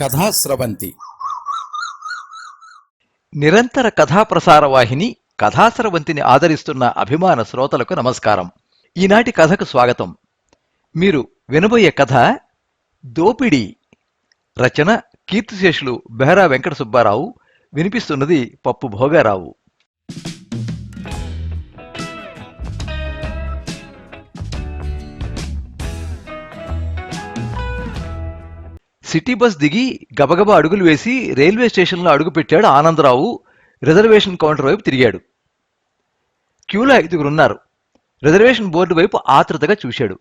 కథాస్రవంతి నిరంతర కథాప్రసార వాహిని కథాస్రవంతిని ఆదరిస్తున్న అభిమాన శ్రోతలకు నమస్కారం. ఈనాటి కథకు స్వాగతం. మీరు వినబోయే కథ దోపిడి రచన కీర్తిశేషులు బెహరా వెంకట సుబ్బారావు. వినిపిస్తున్నది పప్పు భోగారావు. సిటీ బస్ దిగి గబగబా అడుగులు వేసి రైల్వే స్టేషన్లో అడుగుపెట్టాడు ఆనందరావు. రిజర్వేషన్ కౌంటర్ వైపు తిరిగాడు. క్యూలో ఐదుగురున్నారు రిజర్వేషన్ బోర్డు వైపు ఆతృతగా చూశాడు.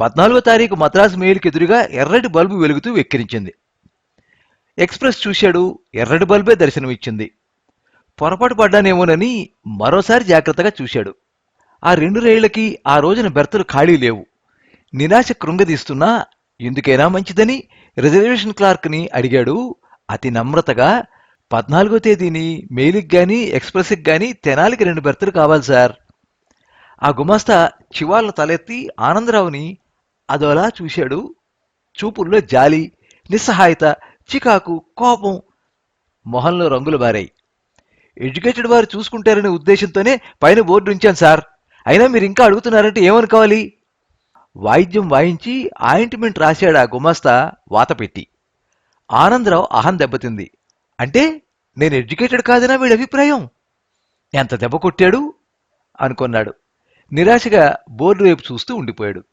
పద్నాలుగో తారీఖు మద్రాసు మెయిల్కి ఎదురుగా ఎర్రటి బల్బు వెలుగుతూ వెక్కిరించింది. ఎక్స్ప్రెస్ చూశాడు. ఎర్రటి బల్బే దర్శనమిచ్చింది. పొరపాటు పడ్డానేమోనని మరోసారి జాగ్రత్తగా చూశాడు. ఆ రెండు రైళ్ళకి ఆ రోజున బెర్తలు ఖాళీ లేవు. నిరాశ కృంగదీస్తున్నా ఎందుకైనా మంచిదని రిజర్వేషన్ క్లార్క్ని అడిగాడు. అతి నమ్రతగా పద్నాలుగో తేదీని మెయిల్కి కానీ ఎక్స్ప్రెస్కి కానీ తెనాలికి రెండు బెర్తలు కావాలి సార్. ఆ గుమాస్తా చివాళ్ళ తలెత్తి ఆనందరావుని అదోలా చూశాడు. చూపుల్లో జాలి నిస్సహాయత చికాకు కోపం మొహంలో రంగులు బారాయి. ఎడ్యుకేటెడ్ వారు చూసుకుంటారనే ఉద్దేశంతోనే పైన బోర్డు ఉంచాను సార్. అయినా మీరు ఇంకా అడుగుతున్నారంటే ఏమనుకోవాలి? వాయిద్యం వాయించి ఆయింట్మెంట్ రాశాడు ఆ గుమాస్తా వాత పెట్టి ఆనందరావు అహం దెబ్బతింది. అంటే నేను ఎడ్యుకేటెడ్ కాదనా వీడి అభిప్రాయం? ఎంత దెబ్బ కొట్టాడు? అనుకున్నాడు. నిరాశగా బోర్డు వైపు చూస్తూ ఉండిపోయాడు.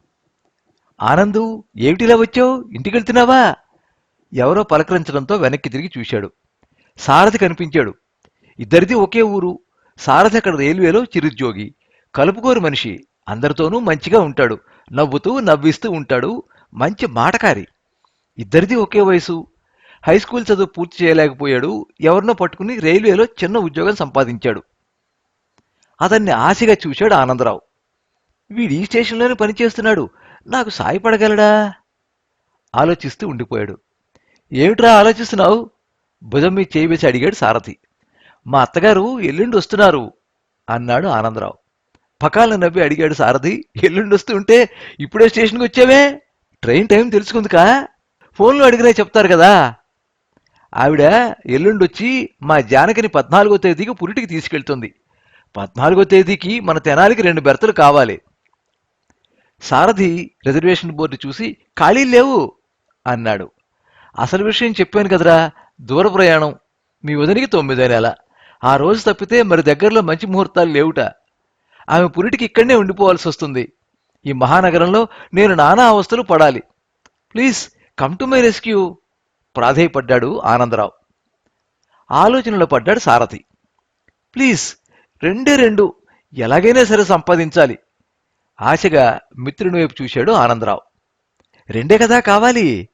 ఆనందు ఏమిటిలా వచ్చావు? ఇంటికి వెళ్తున్నావా? ఎవరో పలకరించడంతో వెనక్కి తిరిగి చూశాడు. సారథి కనిపించాడు. ఇద్దరిది ఒకే ఊరు. సారథి అక్కడ రైల్వేలో చిరుద్యోగి కలుపుకోరు మనిషి. అందరితోనూ మంచిగా ఉంటాడు. నవ్వుతూ నవ్విస్తూ ఉంటాడు. మంచి మాటకారి. ఇద్దరిది ఒకే వయసు. హై స్కూల్ చదువు పూర్తి చేయలేకపోయాడు. ఎవరినో పట్టుకుని రైల్వేలో చిన్న ఉద్యోగం సంపాదించాడు. అతన్ని ఆశగా చూశాడు ఆనందరావు. వీడు ఈ స్టేషన్లోనే పనిచేస్తున్నాడు. నాకు సాయపడగలడా ఆలోచిస్తూ ఉండిపోయాడు. ఏమిట్రా ఆలోచిస్తున్నావు? భుజం మీద చేయి వేసి అడిగాడు సారథి. మా అత్తగారు ఎల్లుండి వస్తున్నారు అన్నాడు ఆనందరావు. పకాలను నవ్వి అడిగాడు సారథి. ఎల్లుండి వస్తుంటే ఇప్పుడే స్టేషన్కి వచ్చావే? ట్రైన్ టైం తెలుసుకుందికా? ఫోన్లో అడిగినా చెప్తారు కదా. ఆవిడ ఎల్లుండి వచ్చి మా జానకిని పద్నాలుగో తేదీకి పురిటికి తీసుకెళ్తుంది. పద్నాలుగో తేదీకి మన తెనాలికి రెండు బెర్తలు కావాలి. సారథి రిజర్వేషన్ బోర్డు చూసి ఖాళీ లేవు అన్నాడు. అసలు విషయం చెప్పాను కదరా దూర ప్రయాణం. మీ వదినికి తొమ్మిదో నెల. ఆ రోజు తప్పితే మరి దగ్గరలో మంచి ముహూర్తాలు లేవుట. ఆమె పురిటికి ఇక్కడనే ఉండిపోవాల్సి వస్తుంది. ఈ మహానగరంలో నేను నానా అవస్థలు పడాలి. Please come to my rescue ప్రాధేయపడ్డాడు Anandarao. ఆలోచనలో పడ్డాడు సారథి. ప్లీజ్ రెండే రెండు. ఎలాగైనా సరే సంపాదించాలి. ఆశగా మిత్రుని వైపు చూశాడు ఆనందరావు. రెండే కదా కావాలి?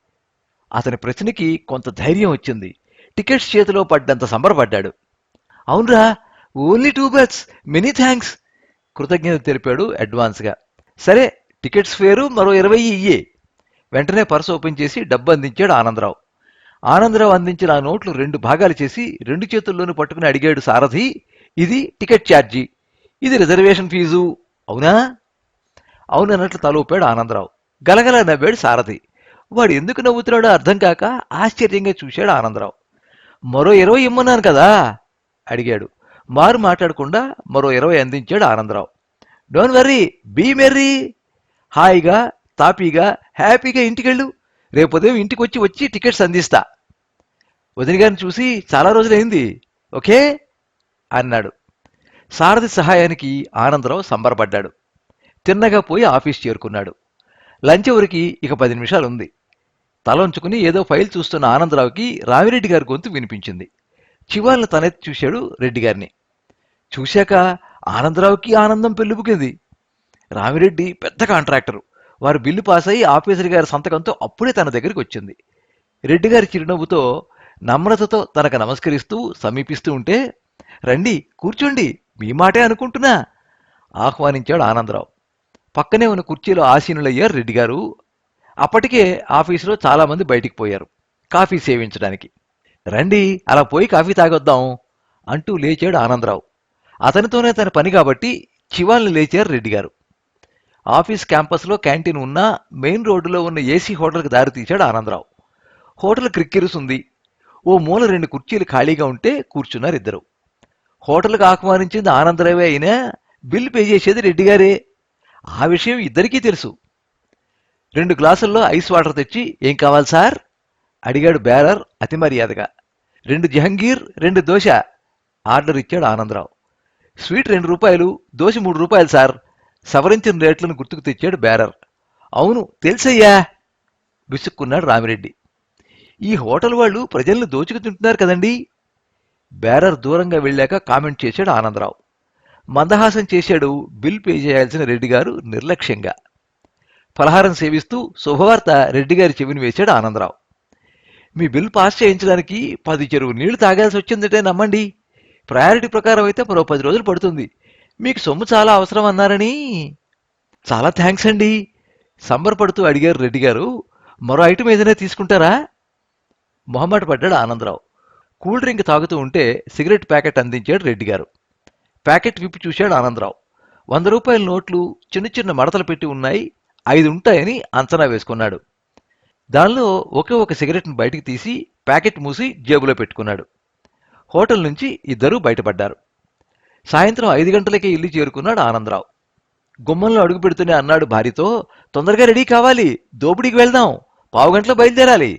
అతని ప్రశ్నకి కొంత ధైర్యం వచ్చింది. టికెట్స్ చేతిలో పడ్డంత సంబరపడ్డాడు. అవునరా only two bets many thanks కృతజ్ఞత తెలిపాడు అడ్వాన్స్గా. సరే టికెట్స్ ఫేరు మరో ఇరవై ఇయ్యే. వెంటనే పర్సు ఓపెన్ చేసి డబ్బు అందించాడు ఆనందరావు. ఆనందరావు అందించిన ఆ నోట్లు రెండు భాగాలు చేసి రెండు చేతుల్లోనూ పట్టుకుని అడిగాడు సారథి ఇది టికెట్ ఛార్జీ ఇది రిజర్వేషన్ ఫీజు. అవునా? అవునన్నట్లు తలూపాడు ఆనందరావు. గలగల నవ్వాడు సారథి. వాడు ఎందుకు నవ్వుతున్నాడో అర్థం కాక ఆశ్చర్యంగా చూశాడు ఆనందరావు. మరో ఇరవై ఇమ్మన్నాను కదా? అడిగాడు. మారు మాట్లాడకుండా మరో ఇరవై అందించాడు ఆనందరావు. డోంట్ వర్రీ బీ మెర్రీ హాయిగా తాపీగా హ్యాపీగా ఇంటికెళ్ళు. రేపు ఉదయం ఇంటికి వచ్చి వచ్చి టికెట్స్ అందిస్తా. వదిన గారిని చూసి చాలా రోజులైంది. ఓకే? అన్నాడు. సారథి సహాయానికి ఆనందరావు సంబరపడ్డాడు. తిన్నగా పోయి ఆఫీస్ చేరుకున్నాడు. లంచ్ ఎవరికి? ఇక పది నిమిషాలు ఉంది. తల ఉంచుకుని ఏదో ఫైల్ చూస్తున్న ఆనందరావుకి రామిరెడ్డి గారి గొంతు వినిపించింది. చివాళ్ళ తనెత్తి చూశాడు రెడ్డి గారిని. చూశాక ఆనందరావుకి ఆనందం పెళ్ళిపుకింది రామిరెడ్డి పెద్ద కాంట్రాక్టరు. వారు బిల్లు పాస్ అయి ఆఫీసర్ గారి సంతకంతో అప్పుడే తన దగ్గరికి వచ్చింది. రెడ్డి గారి చిరునవ్వుతో నమ్రతతో తనకు నమస్కరిస్తూ సమీపిస్తూ ఉంటే రండి కూర్చోండి మీ మాటే అనుకుంటున్నా ఆహ్వానించాడు ఆనందరావు. పక్కనే ఉన్న కుర్చీలో ఆసీనులయ్యారు రెడ్డి గారు. అప్పటికే ఆఫీసులో చాలామంది బయటికి పోయారు కాఫీ సేవించడానికి. రండి అలా పోయి కాఫీ తాగొద్దాం అంటూ లేచాడు ఆనందరావు. అతనితోనే తన పని కాబట్టి చివాల్ని లేచారు రెడ్డి గారు. ఆఫీస్ క్యాంపస్లో క్యాంటీన్ ఉన్న మెయిన్ రోడ్డులో ఉన్న ఏసీ హోటల్కి దారి తీశాడు ఆనందరావు. హోటల్ క్రిక్కిరుసుంది. ఓ మూల రెండు కుర్చీలు ఖాళీగా ఉంటే కూర్చున్నారు ఇద్దరు. హోటల్కి ఆహ్వానించింది ఆనందరావే అయినా బిల్ పే చేసేది రెడ్డి గారే. ఆ విషయం ఇద్దరికీ తెలుసు. రెండు గ్లాసుల్లో ఐస్ వాటర్ తెచ్చి ఏం కావాలి సార్? అడిగాడు బేరర్ అతి మర్యాదగా రెండు జహంగీర్ రెండు దోశ ఆర్డర్ ఇచ్చాడు ఆనందరావు. స్వీట్ రెండు రూపాయలు దోశ మూడు రూపాయలు సార్. సవరించిన రేట్లను గుర్తుకు తెచ్చాడు బేరర్. అవును తెలుసయ్యా విసుక్కున్నాడు రామిరెడ్డి. ఈ హోటల్ వాళ్ళు ప్రజల్ని దోచుకు తింటున్నారు కదండి? బేరర్ దూరంగా వెళ్ళాక కామెంట్ చేశాడు ఆనందరావు. మందహాసం చేశాడు బిల్ పే చేయాల్సిన రెడ్డి గారు నిర్లక్ష్యంగా. ఫలహారం సేవిస్తూ శుభవార్త రెడ్డి గారి చెవిని వేశాడు ఆనందరావు. మీ బిల్ పాస్ చేయించడానికి పది చెరువు నీళ్ళు తాగాల్సి వచ్చిందంటే నమ్మండి. ప్రయారిటీ ప్రకారం అయితే మరో పది రోజులు పడుతుంది. మీకు సొమ్ము చాలా అవసరం అన్నారని. చాలా థ్యాంక్స్ అండి. సంబరపడుతూ అడిగారు రెడ్డి గారు. మరో ఐటమ్ ఏదైనా తీసుకుంటారా? మొహమాట పడ్డాడు ఆనందరావు. కూల్ డ్రింక్ తాగుతూ ఉంటే సిగరెట్ ప్యాకెట్ అందించాడు రెడ్డి గారు. ప్యాకెట్ విప్పి చూశాడు ఆనందరావు. వంద రూపాయల నోట్లు చిన్న చిన్న మడతలు పెట్టి ఉన్నాయి. ఐదు ఉంటాయని అంచనా వేసుకున్నాడు. దానిలో ఒకే ఒక సిగరెట్ను బయటికి తీసి ప్యాకెట్ మూసి జేబులో పెట్టుకున్నాడు. హోటల్ నుంచి ఇద్దరూ బయటపడ్డారు. సాయంత్రం ఐదు గంటలకే ఇల్లు చేరుకున్నాడు ఆనందరావు. గుమ్మంలో అడుగు పెడుతూనే అన్నాడు భార్యతో తొందరగా రెడీ కావాలి దోపిడీకి వెళ్దాం పావు గంటలో బయలుదేరాలి.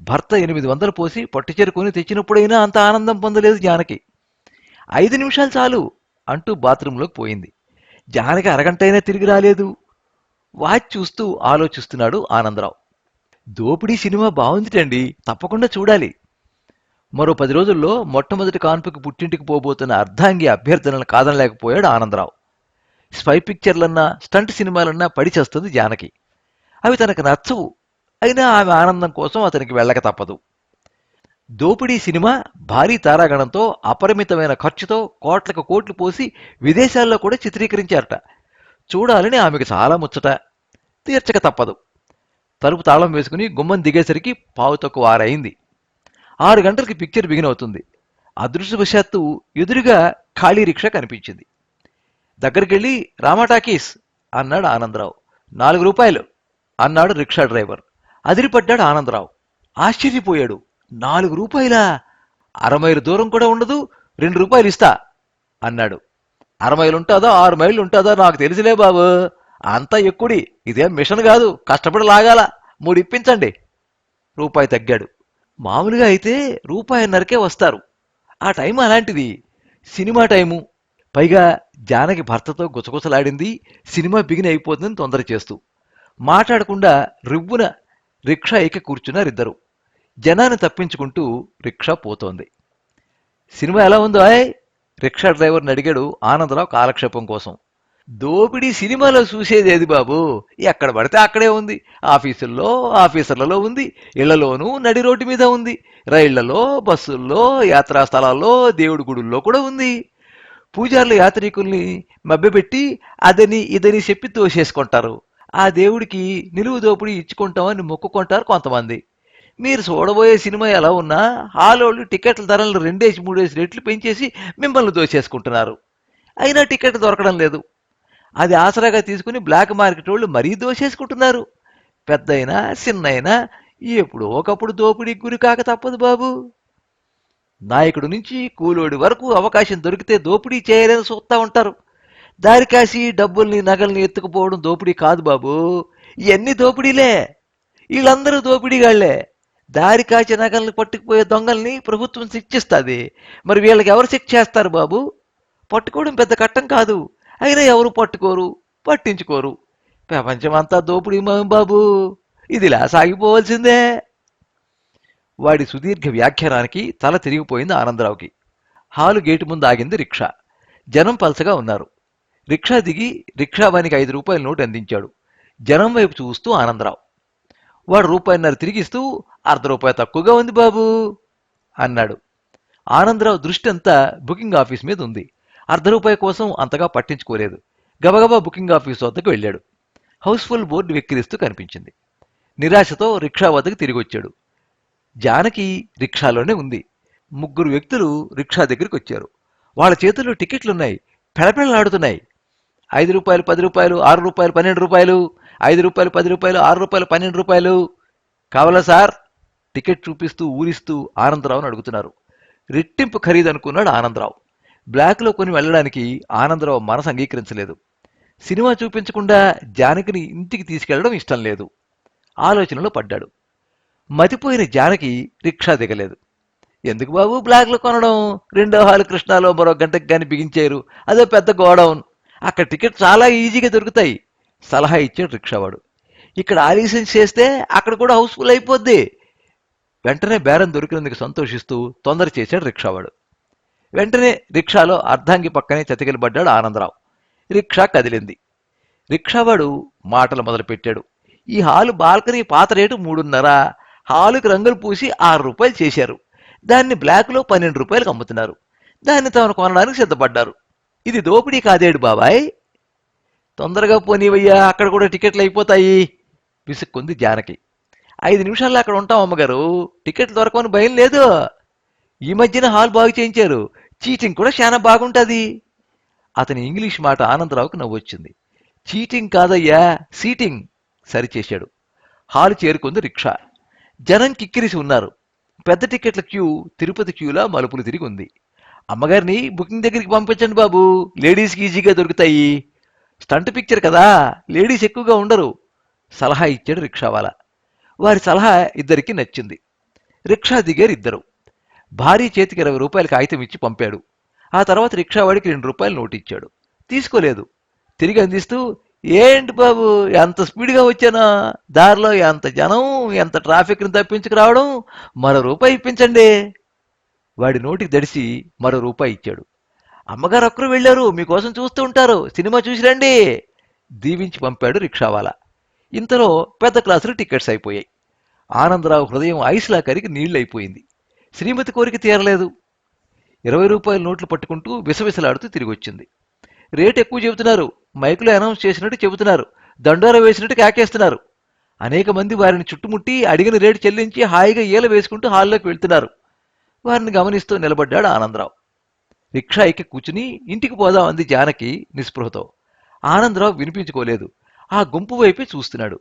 భర్త ఎనిమిది వందలు పోసి పట్టు చేరుకొని తెచ్చినప్పుడైనా అంత ఆనందం పొందలేదు జానకి. ఐదు నిమిషాలు చాలు అంటూ బాత్రూంలోకి పోయింది. జానకి అరగంట అయినా తిరిగి రాలేదు. వాచ్ చూస్తూ ఆలోచిస్తున్నాడు ఆనందరావు. దోపిడీ సినిమా బాగుందిటండి తప్పకుండా చూడాలి. మరో పది రోజుల్లో మొట్టమొదటి కాన్పుకి పుట్టింటికి పోబోతున్న అర్ధాంగి అభ్యర్థనలను కాదనలేకపోయాడు ఆనందరావు. స్పై పిక్చర్లన్నా స్టంట్ సినిమాలన్నా పడిచేస్తుంది జానకి. అవి తనకు నచ్చవు. అయినా ఆమె ఆనందం కోసం అతనికి వెళ్ళక తప్పదు. దోపిడీ సినిమా భారీ తారాగణంతో అపరిమితమైన ఖర్చుతో కోట్లకు కోట్లు పోసి విదేశాల్లో కూడా చిత్రీకరించారట. చూడాలని ఆమెకు చాలా ముచ్చట. తీర్చక తప్పదు. తలుపు తాళం వేసుకుని గుమ్మం దిగేసరికి పావు తక్కువ ఆరైంది. ఆరు గంటలకి పిక్చర్ బిగిన్ అవుతుంది. అదృష్టవశాత్తు ఎదురుగా ఖాళీ రిక్షా కనిపించింది. దగ్గరికెళ్ళి రామా టాకీస్! అన్నాడు ఆనందరావు. నాలుగు రూపాయలు! అన్నాడు రిక్షా డ్రైవర్. అదిరిపడ్డాడు ఆనందరావు. ఆశ్చర్యపోయాడు. నాలుగు రూపాయలా? అరమైలు దూరం కూడా ఉండదు. రెండు రూపాయలు ఇస్తా! అన్నాడు. అరమైలు ఉంటుందో ఆరు మైళ్ళు ఉంటుందో నాకు తెలిసిలే బాబు. అంతా ఎక్కుడి. ఇదేం మిషన్ కాదు. కష్టపడి లాగాల. మూడు ఇప్పించండి. రూపాయి తగ్గాడు. మామూలుగా అయితే రూపాయిన్నరకే వస్తారు. ఆ టైం అలాంటిది. Cinema time. పైగా జానకి భర్తతో గుసగుసలాడింది. సినిమా బిగిన్ అయిపోతుందని తొందర చేస్తూ. మాట్లాడకుండా రివ్వున రిక్షా ఎక్కి కూర్చున్నారిద్దరు జనాన్ని తప్పించుకుంటూ రిక్షా పోతోంది. సినిమా ఎలా ఉందో ఆయ్! రిక్షా డ్రైవర్ని అడిగాడు ఆనందరావు కాలక్షేపం కోసం. దోపిడీ సినిమాలో చూసేది ఏది బాబు? ఎక్కడ పడితే అక్కడే ఉంది. ఆఫీసుల్లో ఆఫీసర్లలో ఉంది. ఇళ్ళలోనూ నడి రోడ్డు మీద ఉంది. రైళ్ళలో బస్సుల్లో యాత్రా స్థలాల్లో దేవుడి గుడుల్లో కూడా ఉంది. పూజారులు యాత్రికుల్ని మభ్యపెట్టి అదని ఇదని చెప్పి తోసేసుకుంటారు. ఆ దేవుడికి నిలువు దోపిడీ ఇచ్చుకుంటామని మొక్కుకుంటారు కొంతమంది. మీరు చూడబోయే సినిమా ఎలా ఉన్నా హాలోళ్ళు టికెట్ల ధరలు రెండేసి మూడేసి రెట్లు పెంచేసి మిమ్మల్ని దోచేసుకుంటున్నారు అయినా టికెట్ దొరకడం లేదు. అది ఆసరాగా తీసుకుని బ్లాక్ మార్కెట్ వాళ్ళు మరీ దోషేసుకుంటున్నారు. పెద్దయినా చిన్నయినా ఎప్పుడో ఒకప్పుడు దోపిడీకి గురి కాక తప్పదు బాబు. నాయకుడు నుంచి కూలోడి వరకు అవకాశం దొరికితే దోపిడీ చేయలేని చూస్తూ ఉంటారు. దారి కాసి డబ్బుల్ని నగల్ని ఎత్తుకుపోవడం దోపిడీ కాదు బాబు. ఇవన్నీ దోపిడీలే. వీళ్ళందరూ దోపిడీగాళ్ళే. దారి కాచి నగల్ని పట్టుకుపోయే దొంగల్ని ప్రభుత్వం శిక్షిస్తుంది. మరి వీళ్ళకి ఎవరు శిక్ష చేస్తారు బాబు? పట్టుకోవడం పెద్ద కట్టం కాదు. అయినా ఎవరు పట్టుకోరు? పట్టించుకోరు. ప్రపంచమంతా దోపిడీ మహం బాబు. ఇదిలా సాగిపోవలసిందే. వాడి సుదీర్ఘ వ్యాఖ్యానానికి తల తిరిగిపోయింది ఆనందరావుకి. హాలు గేటు ముందు ఆగింది రిక్షా. జనం పలసగా ఉన్నారు. రిక్షా దిగి రిక్షావానికి ఐదు రూపాయల నోటు అందించాడు. జనం వైపు చూస్తూ ఆనందరావు. వాడు రూపాయిన్నర తిరిగిస్తూ అర్ధ రూపాయి తక్కువగా ఉంది బాబు అన్నాడు. ఆనందరావు దృష్టి అంతా బుకింగ్ ఆఫీస్ మీద ఉంది. అర్ధ రూపాయి కోసం అంతగా పట్టించుకోలేదు. గబగబా బుకింగ్ ఆఫీస్ వద్దకు వెళ్ళాడు. హౌస్ఫుల్ బోర్డు వెక్కిరిస్తూ కనిపించింది. నిరాశతో రిక్షా వద్దకు తిరిగి వచ్చాడు. జానకి రిక్షాలోనే ఉంది. ముగ్గురు వ్యక్తులు రిక్షా దగ్గరికి వచ్చారు. వాళ్ళ చేతుల్లో టికెట్లున్నాయి. పెళపెళలాడుతున్నాయి. ఐదు రూపాయలు పది రూపాయలు ఆరు రూపాయలు పన్నెండు రూపాయలు ఐదు రూపాయలు పది రూపాయలు ఆరు రూపాయలు పన్నెండు రూపాయలు. కావాలా సార్? టికెట్ చూపిస్తూ ఊరిస్తూ ఆనందరావును అడుగుతున్నారు. రెట్టింపు ఖరీదు అనుకున్నాడు ఆనందరావు. బ్లాక్లో కొని వెళ్ళడానికి ఆనందరావు మనసు అంగీకరించలేదు. సినిమా చూపించకుండా జానకిని ఇంటికి తీసుకెళ్ళడం ఇష్టం లేదు. ఆలోచనలో పడ్డాడు. మతిపోయిన జానకి రిక్షా దిగలేదు. ఎందుకు బాబు బ్లాక్లో కొనడం? రెండో హాలు కృష్ణాలో మరో గంటకు కానీ బిగించారు అదో పెద్ద గోడౌన్. అక్కడ టికెట్ చాలా ఈజీగా దొరుకుతాయి. సలహా ఇచ్చాడు రిక్షావాడు. ఇక్కడ ఆలస్యం చేస్తే అక్కడ కూడా హౌస్ఫుల్ అయిపోద్ది. వెంటనే బేరం దొరికినందుకు సంతోషిస్తూ తొందర చేశాడు రిక్షావాడు. వెంటనే రిక్షాలో అర్ధాంగి పక్కనే చతికిలబడ్డాడు ఆనందరావు. రిక్షా కదిలింది. రిక్షావాడు మాటలు మొదలుపెట్టాడు. ఈ హాలు బాల్కనీ పాత రేటు మూడున్నర హాలుకి రంగులు పూసి ఆరు రూపాయలు చేశారు. దాన్ని బ్లాక్లో పన్నెండు రూపాయలకు అమ్ముతున్నారు. దాన్ని తాను కొనడానికి సిద్ధపడ్డారు. ఇది దోపిడీ కాదేడు బాబాయ్? తొందరగా పోనీవయ్యా అక్కడ కూడా టికెట్లు అయిపోతాయి విసుక్కుంది జానకి. ఐదు నిమిషాల్లో అక్కడ ఉంటాం అమ్మగారు టికెట్లు దొరకమని భయం లేదు. ఈ మధ్యన హాల్ బాగు చేయించారు. చీటింగ్ కూడా చాలా బాగుంటుంది. అతని ఇంగ్లీష్ మాట ఆనందరావుకు నవ్వొచ్చింది. చీటింగ్ కాదయ్యా సీటింగ్ సరిచేశాడు. హాలు చేరుకుంది రిక్షా. జనం కిక్కిరిసి ఉన్నారు. పెద్ద టికెట్ల క్యూ తిరుపతి క్యూలా మలుపులు తిరిగి ఉంది. అమ్మగారిని బుకింగ్ దగ్గరికి పంపించండి బాబు లేడీస్కి ఈజీగా దొరుకుతాయి. స్టంట్ పిక్చర్ కదా లేడీస్ ఎక్కువగా ఉండరు సలహా ఇచ్చాడు రిక్షావాలా. వారి సలహా ఇద్దరికి నచ్చింది. రిక్షా దిగారు ఇద్దరు. భారీ చేతికి ఇరవై రూపాయల కాగితం ఇచ్చి పంపాడు. ఆ తర్వాత రిక్షావాడికి రెండు రూపాయలు నోటు ఇచ్చాడు తీసుకోలేదు. తిరిగి అందిస్తూ ఏంటి బాబు ఎంత స్పీడ్గా వచ్చానా? దారిలో ఎంత జనం ఎంత ట్రాఫిక్ని తప్పించుకు రావడం మరో రూపాయి ఇప్పించండి. వాడి నోటికి దడిసి మరో రూపాయి ఇచ్చాడు. అమ్మగారు ఒక్కరు వెళ్ళారు మీకోసం చూస్తూ ఉంటారు. సినిమా చూసి రండి. దీవించి పంపాడు రిక్షావాలా. ఇంతలో పెద్ద క్లాసులు టికెట్స్ అయిపోయాయి. ఆనందరావు హృదయం ఐస్లా కరిగి నీళ్ళైపోయింది. శ్రీమతి కోరిక తీరలేదు. ఇరవై రూపాయల నోట్లు పట్టుకుంటూ విసవిసలాడుతూ తిరిగి వచ్చింది రేట్ ఎక్కువ చెబుతున్నారు. మైకులో అనౌన్స్ చేసినట్టు చెబుతున్నారు. దండోర వేసినట్టు కాకేస్తున్నారు. అనేక మంది వారిని చుట్టుముట్టి అడిగిన రేటు చెల్లించి హాయిగా ఈల వేసుకుంటూ హాల్లోకి వెళ్తున్నారు. వారిని గమనిస్తూ నిలబడ్డాడు ఆనందరావు. రిక్షా ఎక్కి కూర్చుని ఇంటికి పోదాం అంది జానకి నిస్పృహతో. ఆనందరావు వినిపించుకోలేదు. ఆ గుంపు వైపే చూస్తున్నాడు.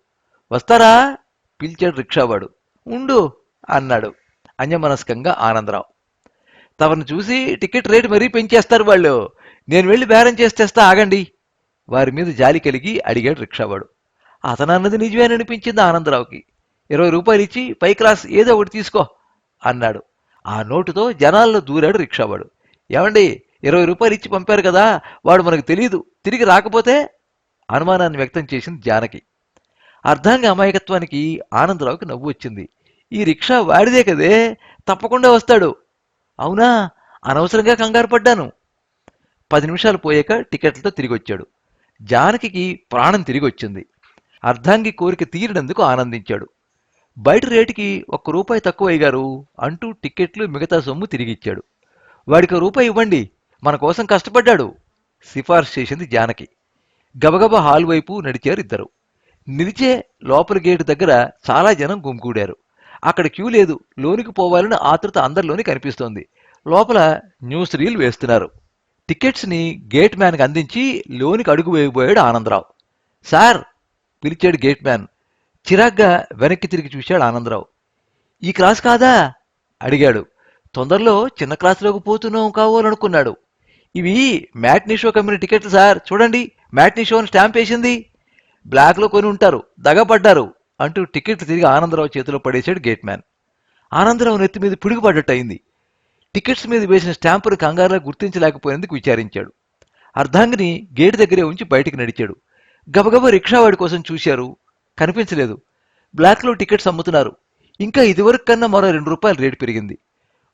వస్తారా? పిలిచాడు రిక్షావాడు. ఉండు అన్నాడు. అన్యమనస్కంగా ఆనందరావు. తమను చూసి టికెట్ రేటు మరీ పెంచేస్తారు వాళ్ళు. నేను వెళ్ళి బేరం చేస్తేస్తా ఆగండి. వారి మీద జాలి కలిగి అడిగాడు రిక్షావాడు. అతనన్నది అన్నది అనిపించింది ఆనందరావుకి. ఇరవై రూపాయలు ఇచ్చి పై క్లాస్ ఏదో ఒకటి తీసుకో అన్నాడు. ఆ నోటుతో జనాల్లో దూరాడు రిక్షావాడు. ఏమండి ఇరవై రూపాయలు ఇచ్చి పంపారు కదా వాడు మనకు తెలియదు తిరిగి రాకపోతే? అనుమానాన్ని వ్యక్తం చేసింది జానకి. అర్ధాంగ అమాయకత్వానికి ఆనందరావుకి నవ్వు వచ్చింది. ఈ రిక్షా వాడిదే కదే. తప్పకుండా వస్తాడు. అవునా? అనవసరంగా కంగారు పడ్డాను. పది నిమిషాలు పోయాక టికెట్లతో తిరిగి వచ్చాడు జానకి ప్రాణం తిరిగి వచ్చింది అర్ధాంగి కోరిక తీరినందుకు ఆనందించాడు. బయట రేటుకి ఒక్క రూపాయి తక్కువ అయ్యారు అంటూ టిక్కెట్లు మిగతా సొమ్ము తిరిగిచ్చాడు. వాడికి రూపాయి ఇవ్వండి. మన కోసం కష్టపడ్డాడు. సిఫార్సు చేసింది జానకి. గబగబ హాల్ వైపు నడిచారు ఇద్దరు. నిలిచే లోపల గేటు దగ్గర చాలా జనం గుమికూడారు అక్కడ క్యూ లేదు. లోనికి పోవాలని ఆతృత అందరిలోని కనిపిస్తోంది. లోపల న్యూస్ రీల్ వేస్తున్నారు. టికెట్స్ని గేట్ మ్యాన్కి అందించి లోనికి అడుగు వేయబోయాడు ఆనందరావు. సార్ పిలిచాడు గేట్ మ్యాన్. చిరాగ్గా వెనక్కి తిరిగి చూశాడు ఆనందరావు. ఈ క్లాస్ కాదా? అడిగాడు. తొందరలో చిన్న క్లాసులోకి పోతున్నాం కావాలనుకున్నాడు ఇవి మ్యాట్నీ షో కంపెనీ టికెట్లు సార్. చూడండి మ్యాట్నీ షో అని స్టాంప్ వేసింది. బ్లాక్లో కొని ఉంటారు. దగపడ్డారు అంటూ టికెట్లు తిరిగి ఆనందరావు చేతిలో పడేశాడు గేట్ మ్యాన్. ఆనందరావు నెత్తి మీద పిడుగుపడ్డట్టు అయింది టికెట్స్ మీద వేసిన స్టాంపును కంగారులో గుర్తించలేకపోయినందుకు విచారించాడు. అర్ధాంగిని గేటు దగ్గరే ఉంచి బయటికి నడిచాడు. గబగబా రిక్షావాడి కోసం చూశారు. కనిపించలేదు. బ్లాక్లో టికెట్స్ అమ్ముతున్నారు. ఇంకా ఇదివరకు కన్నా మరో రెండు రూపాయలు రేటు పెరిగింది.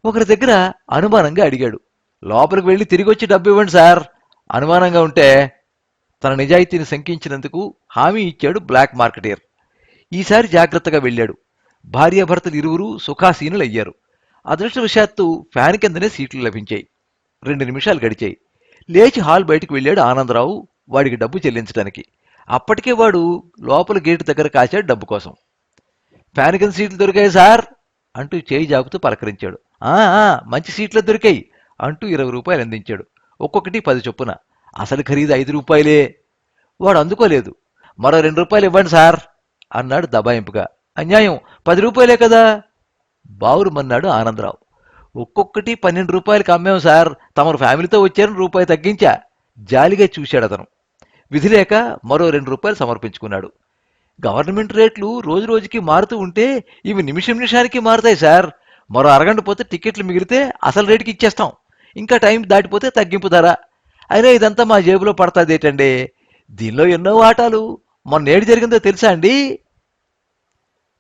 ఒకరి దగ్గర అనుమానంగా అడిగాడు. లోపలికి వెళ్ళి తిరిగి వచ్చి డబ్బు ఇవ్వండి సార్. అనుమానంగా ఉంటే తన నిజాయితీని శంకించినందుకు హామీ ఇచ్చాడు బ్లాక్ మార్కెటీర్. ఈసారి జాగ్రత్తగా వెళ్ళాడు. భార్యాభర్తలు ఇరువురు సుఖాసీనులయ్యారు. అదృష్టవశాత్తు ఫ్యాన్ కిందనే సీట్లు లభించాయి. రెండు నిమిషాలు గడిచాయి. లేచి హాల్ బయటకు వెళ్ళాడు ఆనందరావు వాడికి డబ్బు చెల్లించడానికి అప్పటికే వాడు లోపల గేటు దగ్గర కాచాడు డబ్బు కోసం. ఫ్యాన్ కింద సీట్లు దొరికాయి సార్ అంటూ చేయి జాగుతూ పలకరించాడు. "ఆ, ఆ, మంచి సీట్లు దొరికాయి అంటూ ఇరవై రూపాయలు అందించాడు. ఒక్కొక్కటి పది చొప్పున. అసలు ఖరీదు ఐదు రూపాయలే. వాడు అందుకోలేదు. మరో రెండు రూపాయలు ఇవ్వండి సార్. అన్నాడు దబాయింపుగా. అన్యాయం పది రూపాయలే కదా? బావురుమన్నాడు ఆనందరావు. ఒక్కొక్కటి పన్నెండు రూపాయలకి అమ్మాం సార్. తమరు ఫ్యామిలీతో వచ్చారని రూపాయి తగ్గించా? జాలిగా చూశాడు అతను. విధి లేక మరో రెండు రూపాయలు సమర్పించుకున్నాడు. గవర్నమెంట్ రేట్లు రోజు రోజుకి మారుతూ ఉంటే ఇవి నిమిషం నిమిషానికి మారుతాయి సార్. మరో అరగంట పోతే టికెట్లు మిగిలితే అసలు రేటుకి ఇచ్చేస్తాం. ఇంకా టైం దాటిపోతే తగ్గింపు ధర. అయినా ఇదంతా మా జేబులో పడతాదేటండి? దీనిలో ఎన్నో వాటాలు మొన్న ఏడు జరిగిందో తెలుసా అండి?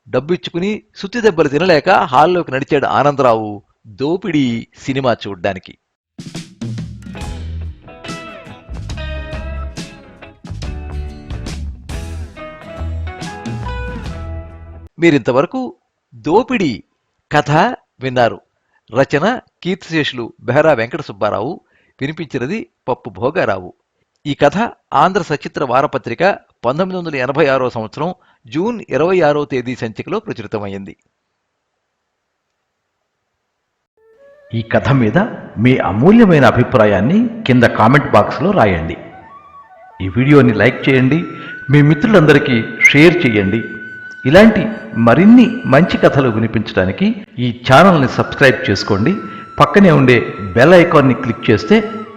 డబ్బు ఇచ్చుకుని సుత్తి దెబ్బలు తినలేక హాల్లోకి నడిచాడు ఆనందరావు దోపిడీ సినిమా చూడ్డానికి. మీరింతవరకు దోపిడీ కథ విన్నారు. రచన కీర్తిశేషులు బెహరా వెంకట సుబ్బారావు వినిపించినది పప్పు భోగారావు. ఈ కథ ఆంధ్ర సచిత్ర వారపత్రిక పంతొమ్మిది వందల ఎనభై ఆరో సంవత్సరం జూన్ ఇరవై ఆరో తేదీ సంచికలో ప్రచురితమైంది. ఈ కథ మీద మీ అమూల్యమైన అభిప్రాయాన్ని కింద కామెంట్ బాక్స్లో రాయండి. ఈ వీడియోని లైక్ చేయండి మీ మిత్రులందరికీ షేర్ చేయండి. ఇలాంటి మరిన్ని మంచి కథలు వినిపించడానికి ఈ ఛానల్ని సబ్స్క్రైబ్ చేసుకోండి. పక్కనే ఉండే బెల్ ఐకాన్ని క్లిక్ చేస్తే